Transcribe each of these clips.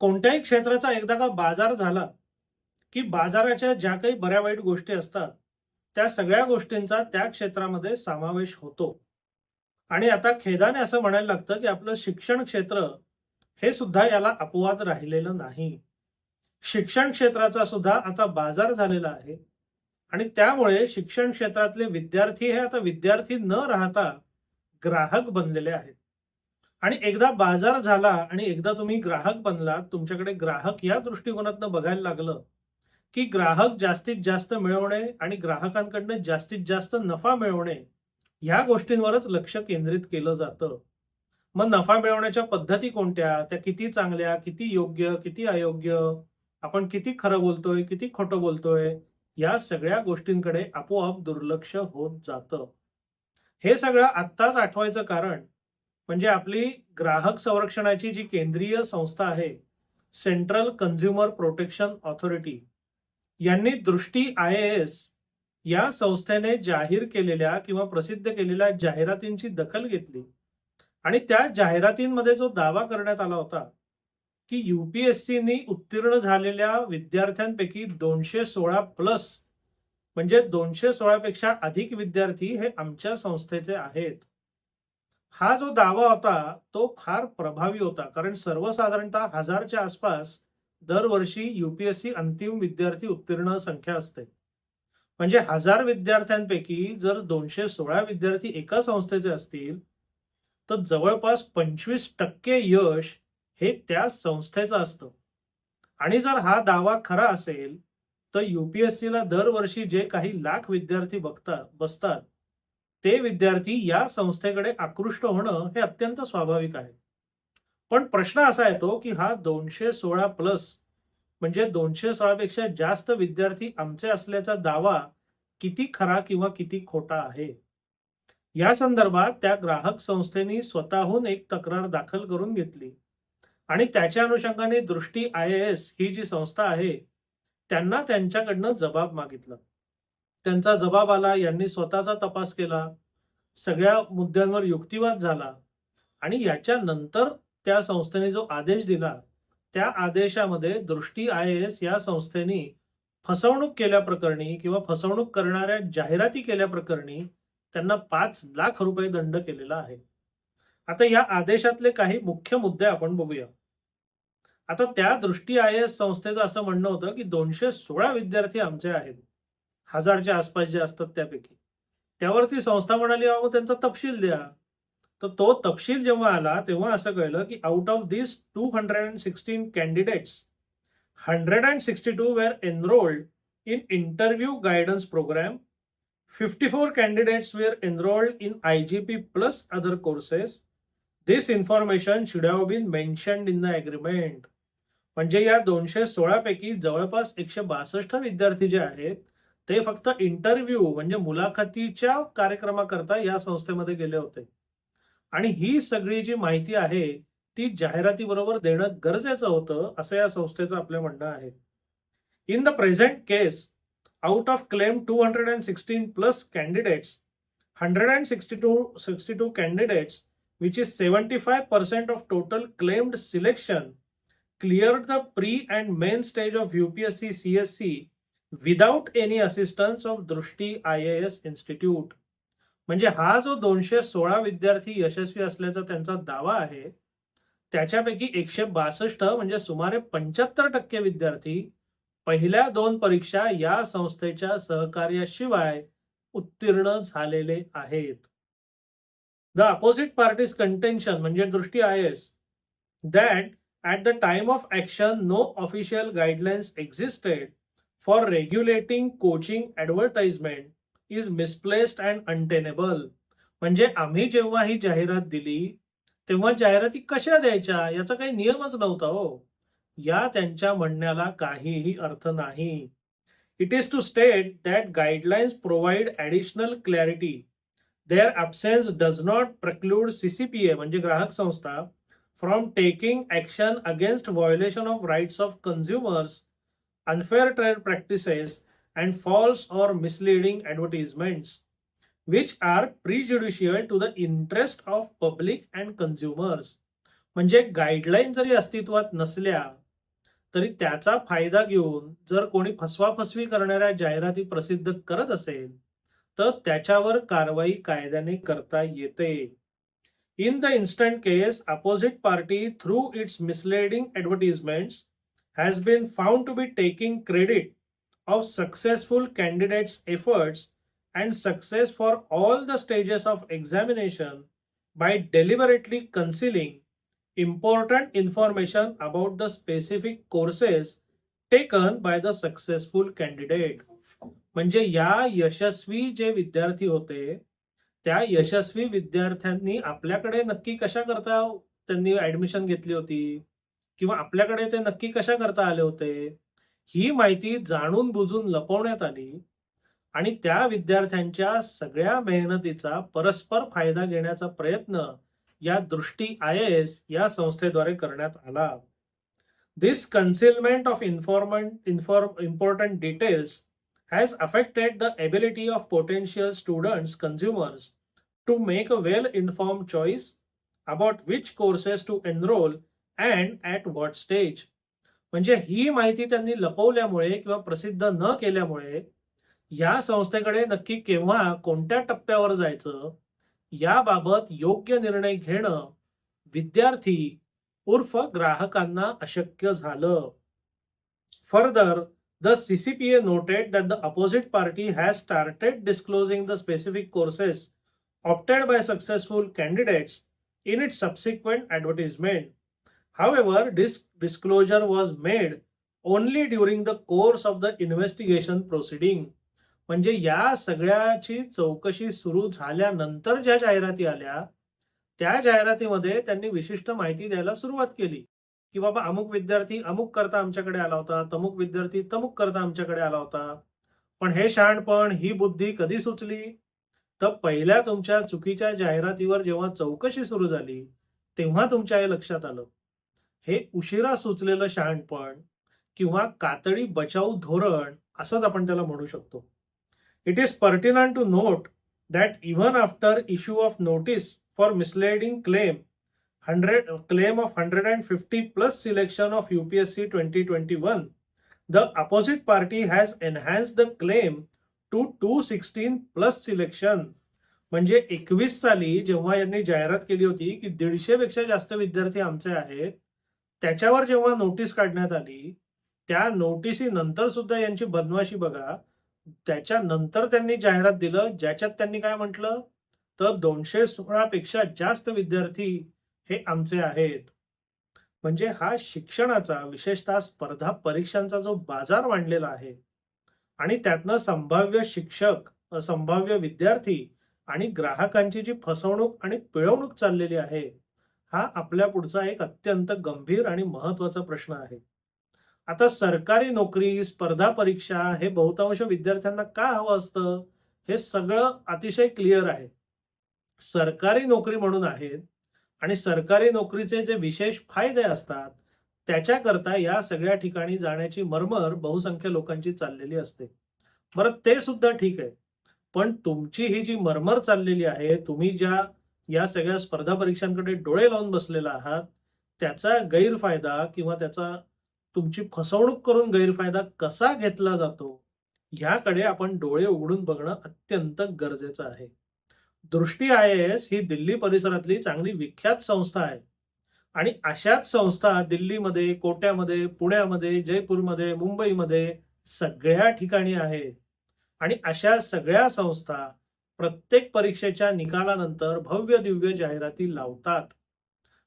कोणत्याही क्षेत्राचा एकदा का बाजार झाला की बाजाराच्या ज्या काही बऱ्या वाईट गोष्टी असतात त्या सगळ्या गोष्टींचा त्या क्षेत्रामध्ये समावेश होतो. आणि आता खेदाने असं म्हणायला लागतं की आपलं शिक्षण क्षेत्र हे सुद्धा याला अपवाद राहिलेलं नाही. शिक्षण क्षेत्राचा सुद्धा आता बाजार झालेला आहे. आणि त्यामुळे शिक्षण क्षेत्रातले विद्यार्थी हे आता विद्यार्थी न राहता ग्राहक बनलेले आहेत. आणि एकदा बाजार झाला आणि एकदा तुम्ही ग्राहक बनलात तुमच्याकडे ग्राहक या दृष्टिकोनातनं बघायला लागलं की ग्राहक जास्तीत जास्त मिळवणे आणि ग्राहकांकडनं जास्तीत जास्त नफा मिळवणे ह्या गोष्टींवरच लक्ष केंद्रित केलं जातं. मग नफा मिळवण्याच्या पद्धती कोणत्या? त्या किती चांगल्या किती योग्य किती अयोग्य? आपण किती खरं बोलतोय किती खोटं बोलतोय? या सगळ्या गोष्टींकडे आपोआप दुर्लक्ष होत जातं. हे सगळं आत्ताच आठवायचं कारण म्हणजे आपली ग्राहक संरक्षणाची जी केंद्रीय संस्था आहे सेंट्रल कन्झ्युमर प्रोटेक्शन ऑथॉरिटी यांनी दृष्टी आय एस या संस्थेने जाहीर केलेल्या किंवा प्रसिद्ध केलेल्या जाहिरातींची दखल घेतली. आणि त्या जाहिरातींमध्ये जो दावा करण्यात आला होता की युपीएससीनी उत्तीर्ण झालेल्या विद्यार्थ्यांपैकी दोनशे सोळा प्लस म्हणजे दोनशे सोळापेक्षा अधिक विद्यार्थी हे आमच्या संस्थेचे आहेत. हा जो दावा होता तो फार प्रभावी होता. कारण सर्वसाधारणतः हजारच्या आसपास दरवर्षी युपीएससी अंतिम विद्यार्थी उत्तीर्ण संख्या असते. म्हणजे हजार विद्यार्थ्यांपैकी जर दोनशे सोळा विद्यार्थी एका संस्थेचे असतील तर जवळपास पंचवीस टक्के यश हे त्या संस्थेचं असतं. आणि जर हा दावा खरा असेल तर युपीएससीला दरवर्षी जे काही लाख विद्यार्थी बघतात बसतात ते विद्यार्थी या संस्थेकडे आकृष्ट होणं हे अत्यंत स्वाभाविक आहे. पण प्रश्न असा येतो की हा दोनशे सोळा प्लस म्हणजे दोनशे सोळापेक्षा जास्त विद्यार्थी आमचे असल्याचा दावा किती खरा किंवा किती खोटा आहे? या संदर्भात त्या ग्राहक संस्थेने स्वतःहून एक तक्रार दाखल करून घेतली. आणि त्याच्या अनुषंगाने दृष्टी आय एस ही जी संस्था आहे त्यांना त्यांच्याकडनं जबाब मागितला. त्यांचा जबाब आला यांनी स्वतःचा तपास केला सगळ्या मुद्द्यांवर युक्तिवाद झाला आणि याच्यानंतर त्या संस्थेने जो आदेश दिला त्या आदेशामध्ये दृष्टी आय एस या संस्थेने फसवणूक केल्याप्रकरणी किंवा फसवणूक करणाऱ्या जाहिराती केल्याप्रकरणी त्यांना पाच लाख रुपये दंड केलेला आहे. आता या आदेशातले काही मुख्य मुद्दे आपण बघूया. आता त्या दृष्टी आय एस संस्थेचं असं म्हणणं होतं की दोनशे सोळा विद्यार्थी आमचे आहेत. हजारच्या आसपास जे असतात त्यापैकी. त्यावरती संस्था म्हणाली अहो त्यांचा तपशील द्या. तर तो तपशील जेव्हा आला तेव्हा असं कळलं की out of this two hundred and sixteen candidates hundred and sixty two were enrolled in interview guidance programme fifty four candidates were enrolled in I G P plus other courses this information should have been mentioned in the agreement म्हणजे या दोनशे सोळा पैकी जवळपास एकशे बासष्ट विद्यार्थी जे आहेत ते फक्त इंटरव्ह्यू म्हणजे मुलाखतीच्या कार्यक्रमाकरता या संस्थेमध्ये गेले होते. आणि ही सगळी जी माहिती आहे ती जाहिरातीबरोबर देणं गरजेचं होतं असं या संस्थेचं आपलं म्हणणं आहे. In the present case out of claim two hundred and sixteen plus candidates hundred and sixty two sixty two candidates which is seventy five percent of total claimed selection clear the pre and main stage of UPSC CSC without any assistance of Drishti I A S institute. म्हणजे हा जो दोनशे सोळा विद्यार्थी यशस्वी असल्याचा त्यांचा दावा आहे त्याच्यापैकी एकशे बासष्ट म्हणजे सुमारे पंच्याहत्तर टक्के विद्यार्थी पहिल्या दोन परीक्षा या संस्थेच्या सहकार्याशिवाय उत्तीर्ण झालेले आहेत. द अपोजिट पार्टीज कंटेन्शन म्हणजे Drishti I A. That at the time of action no official guidelines existed for regulating coaching advertisement is misplaced and untenable. म्हणजे आम्ही जेव्हा ही जाहिरात दिली तेव्हा जाहिराती कशा द्यायच्या याचा काही नियमच नव्हता हो. या त्यांच्या म्हणण्याला काहीही अर्थ नाही. It is to state that guidelines provide additional clarity their absence does not preclude CCPA म्हणजे ग्राहक संस्था from taking action against violation of rights of consumers unfair trade practices, and false or misleading advertisements, which are prejudicial to the interest of public and consumers. म्हणजे guideline जरी अस्तित्वात नसल्या तरी त्याचा फायदा घेऊन जर कोणी फसवाफसवी करणाऱ्या जाहिराती प्रसिद्ध करत असेल तर त्याच्यावर कारवाई कायद्याने करता येते in the instant case opposite party through its misleading advertisements has been found to be taking credit of successful candidates' efforts and success for all the stages of examination by deliberately concealing important information about the specific courses taken by the successful candidate. म्हणजे या यशस्वी जे विद्यार्थी होते त्या यशस्वी विद्यार्थ्यांनी आपल्याकडे नक्की कशा करता त्यांनी ऍडमिशन घेतली होती? किंवा आपल्याकडे ते नक्की कशा करता आले होते? ही माहिती जाणून बुजून लपवण्यात आली आणि त्या विद्यार्थ्यांच्या सगळ्या मेहनतीचा परस्पर फायदा घेण्याचा प्रयत्न या दृष्टी आय एस या संस्थेद्वारे करण्यात आला. This concealment of informant inform important details has affected the ability of potential students consumers to make a well inform choice about which courses to enrol and at what stage म्हणजे ही माहिती त्यांनी लपवल्यामुळे किंवा प्रसिद्ध न केल्यामुळे या संस्थेकडे नक्की केव्हा कोणत्या टप्प्यावर जायचं याबाबत योग्य निर्णय घेणं विद्यार्थी उर्फ ग्राहकांना अशक्य झालं further the CCPA noted that the opposite party has started disclosing the specific courses opted by successful candidates in it subsequent advertisement. However, this disclosure was made only during the course of the investigation proceeding. म्हणजे या सगळ्याची चौकशी सुरू झाल्यानंतर ज्या जाहिराती आल्या त्या जाहिरातीमध्ये त्यांनी विशिष्ट माहिती द्यायला सुरुवात केली. की बाबा अमुक विद्यार्थी अमुक करता आमच्याकडे आला होता तमुक विद्यार्थी तमुक करता आमच्याकडे आला होता. पण हे शहाणपण ही बुद्धी कधी सुचली? तर पहिल्या तुमच्या चुकीच्या जाहिरातीवर जेव्हा चौकशी सुरू झाली तेव्हा तुमच्या हे लक्षात आलं. हे उशिरा सुचलेलं शहाणपण किंवा कातडी बचाव धोरण असंच आपण त्याला म्हणू शकतो. It is pertinent to note that even after issue of notice for misleading claim hundred claim of hundred and fifty plus selection of UPSC twenty twenty one the opposite party has enhance the claim to two sixteen plus selection म्हणजे एकवीस साली जेव्हा यांनी जाहिरात केली होती की दीडशे पेक्षा जास्त विद्यार्थी आमचे आहेत त्याच्यावर जेव्हा नोटीस काढण्यात आली त्या नोटिसी नंतर सुद्धा यांची बदमाशी बघा त्याच्यानंतर त्यांनी जाहिरात दिलं ज्याच्यात त्यांनी काय म्हटलं? तर दोनशे सोळा पेक्षा जास्त विद्यार्थी हे आमचे आहेत. म्हणजे हा शिक्षणाचा विशेषतः स्पर्धा परीक्षांचा जो बाजार मांडलेला आहे आणि त्यातनं संभाव्य शिक्षक संभाव्य विद्यार्थी आणि ग्राहकांची जी फसवणूक आणि पिळवणूक चाललेली आहे हा आपल्या पुढचा एक अत्यंत गंभीर आणि महत्त्वाचा प्रश्न आहे. आता सरकारी नोकरी स्पर्धा परीक्षा हे बहुतांश विद्यार्थ्यांना का हवं असतं? हे सगळं अतिशय क्लिअर आहे. सरकारी नोकरी म्हणून आहेत आणि सरकारी नोकरीचे जे विशेष फायदे असतात त्याच्याकरता या सगळ्या ठिकाणी जाण्याची मरमर बहुसंख्य लोकांची चाललेली असते. बरं ते सुद्धा ठीक आहे. पण तुमची ही जी मरमर चाललेली आहे तुम्ही ज्या या सगळ्या स्पर्धा परीक्षांकडे डोळे लावून बसलेला आहात त्याचा गैरफायदा किंवा त्याचा तुमची फसवणूक करून गैरफायदा कसा घेतला जातो ह्याकडे आपण डोळे उघडून बघणं अत्यंत गरजेचं आहे. Drishti I A S Delhi परिसरातली चांगली विख्यात संस्था आहे. आणि अशाच संस्था दिल्लीमध्ये कोट्यामध्ये पुण्यामध्ये जयपूरमध्ये मुंबईमध्ये सगळ्या ठिकाणी आहेत. आणि अशा सगळ्या संस्था प्रत्येक परीक्षेच्या निकालानंतर भव्य दिव्य जाहिराती लावतात.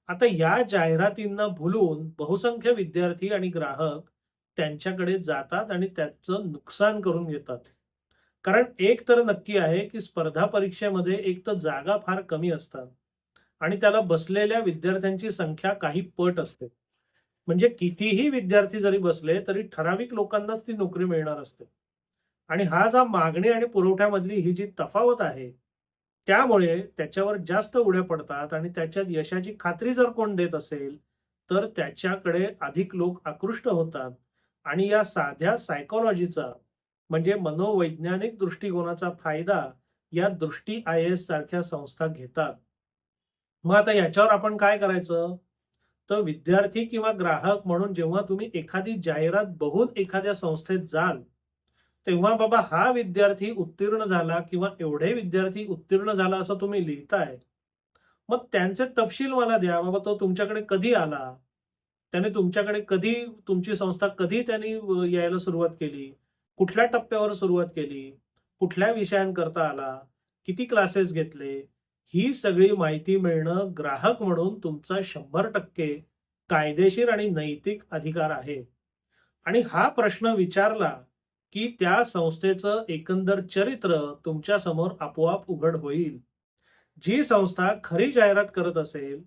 आता या जाहिरातींना भुलून बहुसंख्य विद्यार्थी आणि ग्राहक त्यांच्याकडे जातात आणि त्याचं नुकसान करून घेतात. कारण एक तर नक्की आहे की स्पर्धा परीक्षेमध्ये एक तर जागा फार कमी असतात आणि त्याला बसलेल्या विद्यार्थ्यांची संख्या काही पट असते. म्हणजे कितीही विद्यार्थी जरी बसले तरी ठराविक लोकांनाच ती नोकरी मिळणार असते. आणि हा जा मागणी आणि पुरवठ्यामधली ही जी तफावत आहे त्यामुळे त्याच्यावर जास्त उड्या पडतात आणि त्याच्यात यशाची खात्री जर कोण देत असेल तर त्याच्याकडे अधिक लोक आकृष्ट होतात. आणि या साध्या सायकोलॉजीचा म्हणजे मनोवैज्ञानिक दृष्टिकोनाचा फायदा या दृष्टी आय एस सारख्या संस्था घेतात. मग आता याच्यावर आपण काय करायचं? तर विद्यार्थी किंवा ग्राहक म्हणून जेव्हा तुम्ही एखादी जाहिरात बघून एखाद्या संस्थेत जाल तेव्हा बाबा हा विद्यार्थी उत्तीर्ण झाला किंवा एवढे विद्यार्थी उत्तीर्ण झाला असं तुम्ही लिहिताय. मग त्यांचे तपशील मला द्या. बाबा तो तुमच्याकडे कधी आला? त्याने तुमच्याकडे कधी तुमची संस्था कधी त्यांनी यायला सुरुवात केली? कुठल्या टप्प्यावर सुरुवात केली? कुठल्या विषयांकरता आला? किती क्लासेस घेतले? ही सगळी माहिती मिळणं ग्राहक म्हणून तुमचा शंभर टक्के कायदेशीर आणि नैतिक अधिकार आहे. आणि हा प्रश्न विचारला की त्या संस्थेचं एकंदर चरित्र तुमच्यासमोर आपोआप उघड होईल. जी संस्था खरी जाहिरात करत असेल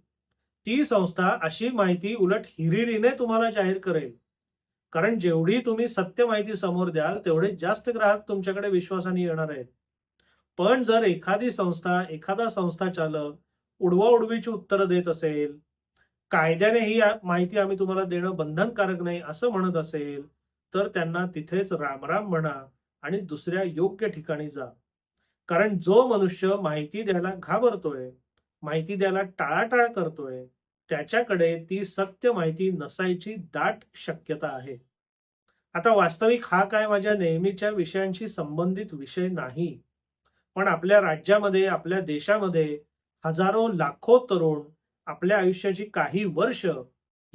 ती संस्था अशी माहिती उलट हिरिरीने तुम्हाला जाहीर करेल. कारण जेवढी तुम्ही सत्य माहिती समोर द्याल तेवढे जास्त ग्राहक तुमच्याकडे विश्वासाने येणार आहेत. पण जर एखादी संस्था एखादा संस्था चालक उडवाउडवीची उत्तरं देत असेल कायद्याने ही माहिती आम्ही तुम्हाला देणं बंधनकारक नाही असं म्हणत असेल तर त्यांना तिथेच रामराम म्हणा आणि दुसऱ्या योग्य ठिकाणी जा. कारण जो मनुष्य माहिती द्यायला घाबरतोय माहिती द्यायला टाळाटाळ करतोय त्याच्याकडे ती सत्य माहिती नसायची दाट शक्यता आहे. आता वास्तविक हा काय माझ्या नेहमीच्या विषयांशी संबंधित विषय नाही. पण आपल्या राज्यामध्ये आपल्या देशामध्ये हजारो लाखो तरुण आपल्या आयुष्याची काही वर्ष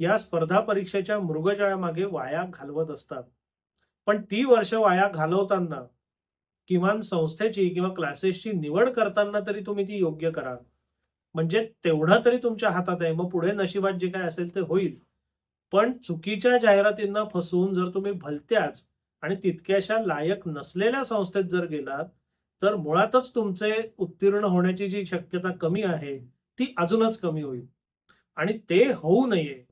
या स्पर्धा परीक्षेच्या मृगजळामागे वाया घालवत असतात. पण ती वर्ष वाया घालवताना किमान संस्थेची किंवा क्लासेसची निवड करताना तरी तुम्ही ती योग्य करा म्हणजे तेवढं तरी तुमच्या हातात आहे. मग पुढे नशिबात जे काय असेल ते होईल. पण चुकीच्या जाहिरातींना फसवून जर तुम्ही भलत्याच आणि तितक्याशा लायक नसलेल्या संस्थेत जर गेलात तर मुळातच तुमचे उत्तीर्ण होण्याची जी शक्यता कमी आहे ती अजूनच कमी होईल. आणि ते होऊ नये.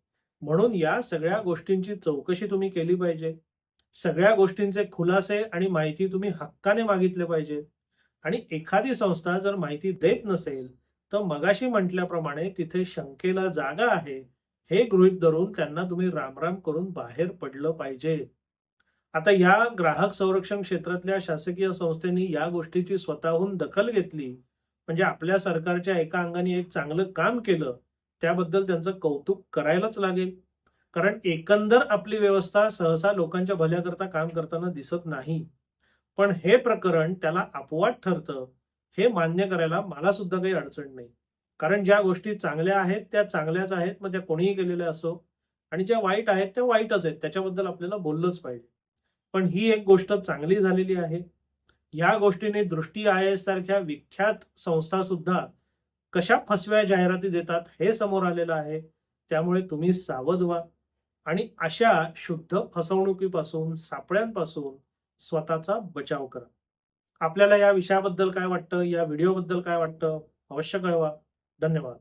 म्हणून या सगळ्या गोष्टींची चौकशी तुम्ही केली पाहिजे. सगळ्या गोष्टींचे खुलासे आणि माहिती तुम्ही हक्काने मागितले पाहिजे. आणि एखादी संस्था जर माहिती देत नसेल तर मगाशी म्हटल्याप्रमाणे तिथे शंकेला जागा आहे. हे गृहीत धरून त्यांना तुम्ही रामराम करून बाहेर पडलं पाहिजे. आता या ग्राहक संरक्षण क्षेत्रातल्या शासकीय संस्थेनी या गोष्टीची स्वतःहून दखल घेतली. म्हणजे आपल्या सरकारच्या एका अंगाने एक चांगलं काम केलं. त्याबद्दल त्यांचं कौतुक करायलाच लागेल. कारण एकंदर आपली व्यवस्था सहसा लोकांच्या भल्याकरता काम करताना दिसत नाही. पण हे प्रकरण त्याला अपवाद ठरतं हे मान्य करायला मला सुद्धा काही अडचण नाही. कारण ज्या गोष्टी चांगल्या आहेत त्या चांगल्याच आहेत मग त्या कोणीही केलेल्या असो. आणि ज्या वाईट आहेत त्या वाईटच आहेत त्याच्याबद्दल आपल्याला बोललंच पाहिजे. पण ही एक गोष्ट चांगली झालेली आहे. या गोष्टीने दृष्टी आय एस सारख्या विख्यात संस्था सुद्धा कशा फसव्या जाहिराती देतात हे समोर आलेलं आहे त्यामुळे तुम्ही सावध व्हा. आणि अशा शुद्ध फसवणुकीपासून सापळ्यांपासून स्वतःचा बचाव करा. आपल्याला या विषयाबद्दल काय वाटतं? या व्हिडिओबद्दल काय वाटतं? अवश्य कळवा. धन्यवाद.